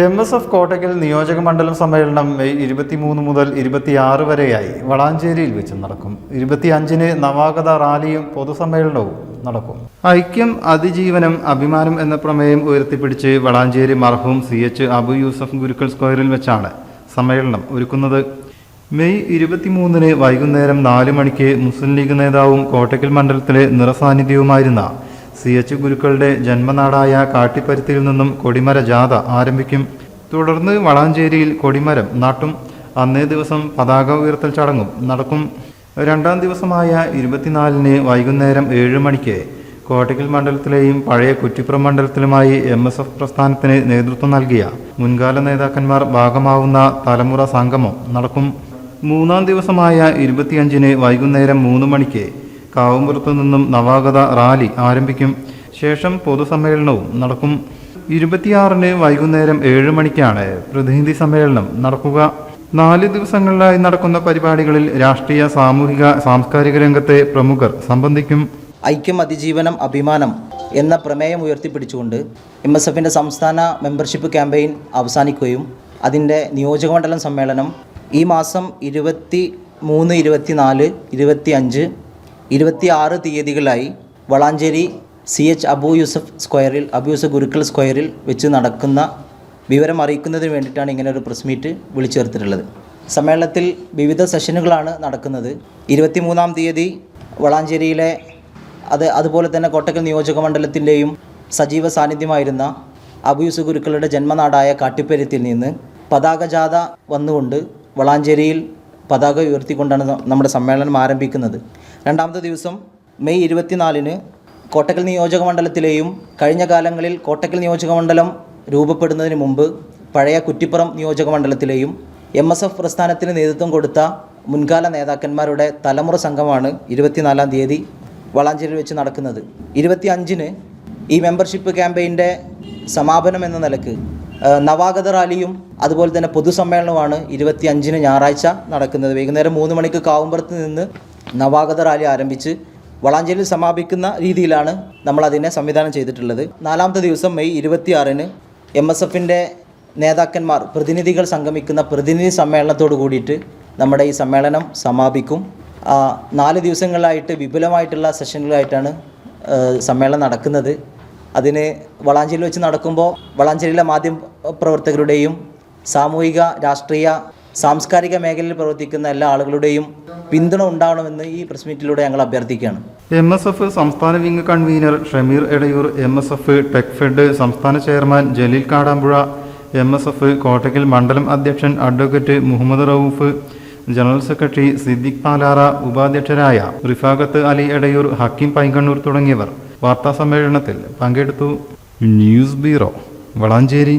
M S F Kottakkal നിയോജക മണ്ഡലം സമ്മേളനം മെയ് ഇരുപത്തിമൂന്ന് മുതൽ ഇരുപത്തിയാറ് വരെയായി വളാഞ്ചേരിയിൽ വെച്ച് നടക്കും. ഇരുപത്തിയഞ്ചിന് നവാഗത റാലിയും പൊതുസമ്മേളനവും നടക്കും. ഐക്യം അതിജീവനം അഭിമാനം എന്ന പ്രമേയം ഉയർത്തിപ്പിടിച്ച് വളാഞ്ചേരി മർഹൂം സി എച്ച് അബു യൂസഫ് ഗുരുക്കൾ സ്ക്വയറിൽ വെച്ചാണ് സമ്മേളനം ഒരുക്കുന്നത്. മെയ് ഇരുപത്തിമൂന്നിന് വൈകുന്നേരം നാല് മണിക്ക് മുസ്ലിം ലീഗ് നേതാവും കോട്ടയ്ക്കൽ മണ്ഡലത്തിലെ നിറസാന്നിധ്യവുമായിരുന്ന സി എച്ച് ഗുരുക്കളുടെ ജന്മനാടായ കാട്ടിപ്പരുത്തിയിൽ നിന്നും കൊടിമര ജാഥ ആരംഭിക്കും. തുടർന്ന് വളാഞ്ചേരിയിൽ കൊടിമരം നാട്ടും. അന്നേ ദിവസം പതാക ഉയർത്തൽ ചടങ്ങും നടക്കും. രണ്ടാം ദിവസമായ ഇരുപത്തിനാലിന് വൈകുന്നേരം ഏഴ് മണിക്ക് കോട്ടയ്ക്കൽ മണ്ഡലത്തിലെയും പഴയ കുറ്റിപ്പുറം മണ്ഡലത്തിലുമായി എം എസ് എഫ് പ്രസ്ഥാനത്തിന് നേതൃത്വം നൽകിയ മുൻകാല നേതാക്കന്മാർ ഭാഗമാവുന്ന തലമുറ സംഗമം നടക്കും. മൂന്നാം ദിവസമായ ഇരുപത്തിയഞ്ചിന് വൈകുന്നേരം മൂന്ന് മണിക്ക് കാവുമ്പുറത്തു നിന്നും നവാഗത റാലി ആരംഭിക്കും. ശേഷം പൊതുസമ്മേളനവും നടക്കും. ഇരുപത്തിയാറിന് വൈകുന്നേരം ഏഴ് മണിക്കാണ് പ്രതിനിധി സമ്മേളനം നടക്കുക. നാല് ദിവസങ്ങളിലായി നടക്കുന്ന പരിപാടികളിൽ രാഷ്ട്രീയ സാമൂഹിക സാംസ്കാരിക രംഗത്തെ പ്രമുഖർ സംബന്ധിക്കും. ഐക്യം അതിജീവനം അഭിമാനം എന്ന പ്രമേയം ഉയർത്തിപ്പിടിച്ചുകൊണ്ട് എം എസ് എഫിന്റെ സംസ്ഥാന മെമ്പർഷിപ്പ് ക്യാമ്പയിൻ അവസാനിക്കുകയും അതിന്റെ നിയോജകമണ്ഡലം സമ്മേളനം ഈ മാസം ഇരുപത്തി മൂന്ന് ഇരുപത്തി നാല് ഇരുപത്തി അഞ്ച് ഇരുപത്തി ആറ് തീയതികളായി വളാഞ്ചേരി സി എച്ച് അബു യൂസഫ് സ്ക്വയറിൽ അബു യൂസഫ് ഗുരുക്കൾ സ്ക്വയറിൽ വെച്ച് നടക്കുന്ന വിവരം അറിയിക്കുന്നതിന് വേണ്ടിയിട്ടാണ് ഇങ്ങനെ ഒരു പ്രസ് മീറ്റ് വിളിച്ചു ചേർത്തിട്ടുള്ളത് സമ്മേളനത്തിൽ വിവിധ സെഷനുകളാണ് നടക്കുന്നത്. ഇരുപത്തിമൂന്നാം തീയതി വളാഞ്ചേരിയിലെ അത് അതുപോലെ തന്നെ കോട്ടക്കൽ നിയോജക മണ്ഡലത്തിന്റെയും സജീവ സാന്നിധ്യമായിരുന്ന അബു യൂസഫ് ഗുരുക്കളുടെ ജന്മനാടായ കാട്ടിപ്പേരത്തിൽ നിന്ന് പതാക ജാഥ വന്നുകൊണ്ട് വളാഞ്ചേരിയിൽ പതാക ഉയർത്തിക്കൊണ്ടാണ് നമ്മുടെ സമ്മേളനം ആരംഭിക്കുന്നത്. രണ്ടാമത്തെ ദിവസം മെയ് ഇരുപത്തിനാലിന് കോട്ടക്കൽ നിയോജക മണ്ഡലത്തിലെയും കഴിഞ്ഞ കാലങ്ങളിൽ കോട്ടക്കൽ നിയോജക മണ്ഡലം രൂപപ്പെടുന്നതിന് മുമ്പ് പഴയ കുറ്റിപ്പുറം നിയോജക മണ്ഡലത്തിലെയും എം എസ് എഫ് പ്രസ്ഥാനത്തിന് നേതൃത്വം കൊടുത്ത മുൻകാല നേതാക്കന്മാരുടെ തലമുറ സംഘമാണ് ഇരുപത്തിനാലാം തീയതി വളാഞ്ചേരിയിൽ വെച്ച് നടക്കുന്നത്. ഇരുപത്തി അഞ്ചിന് ഈ മെമ്പർഷിപ്പ് ക്യാമ്പയിന്റെ സമാപനം എന്ന നിലയ്ക്ക് നവാഗത റാലിയും അതുപോലെ തന്നെ പൊതുസമ്മേളനമാണ് ഇരുപത്തി അഞ്ചിന് ഞായറാഴ്ച നടക്കുന്നത്. വൈകുന്നേരം മൂന്ന് മണിക്ക് കാവുമ്പുറത്ത് നിന്ന് നവാഗത റാലി ആരംഭിച്ച് വളാഞ്ചേരിയിൽ സമാപിക്കുന്ന രീതിയിലാണ് നമ്മൾ അതിനെ സംവിധാനം ചെയ്തിട്ടുള്ളത്. നാലാമത്തെ ദിവസം മെയ് ഇരുപത്തിയാറിന് എം എസ് എഫിന്റെ നേതാക്കന്മാർ പ്രതിനിധികൾ സംഗമിക്കുന്ന പ്രതിനിധി സമ്മേളനത്തോട് കൂടിയിട്ട് നമ്മുടെ ഈ സമ്മേളനം സമാപിക്കും. നാല് ദിവസങ്ങളിലായിട്ട് വിപുലമായിട്ടുള്ള സെഷനുകളായിട്ടാണ് സമ്മേളനം നടക്കുന്നത്. അതിന് വളാഞ്ചേരിയിൽ വെച്ച് നടക്കുമ്പോൾ വളാഞ്ചേരിയിലെ മാധ്യമ പ്രവർത്തകരുടെയും സാമൂഹിക രാഷ്ട്രീയ സാംസ്കാരിക മേഖലയിൽ പ്രവർത്തിക്കുന്ന എല്ലാ ആളുകളുടെയും പിന്തുണ ഉണ്ടാവണമെന്ന് ഈ പ്രസ് മീറ്റിലൂടെ ഞങ്ങൾ അഭ്യർത്ഥിക്കുകയാണ്. എം എസ് എഫ് സംസ്ഥാന wing convener Shameer Edayur M S F Techfed സംസ്ഥാന chairman Jaleel Kadampuzha M S F Kottakkal മണ്ഡലം അധ്യക്ഷൻ advocate Muhammad Rauf general secretary Siddique Palara ഉപാധ്യക്ഷരായ Rifaqath Ali Edayur Hakeem Painkannur തുടങ്ങിയവർ. വാർത്താസമ്മേളനത്തിൽ പങ്കെടുത്തു ന്യൂസ് ബ്യൂറോ വളാഞ്ചേരി.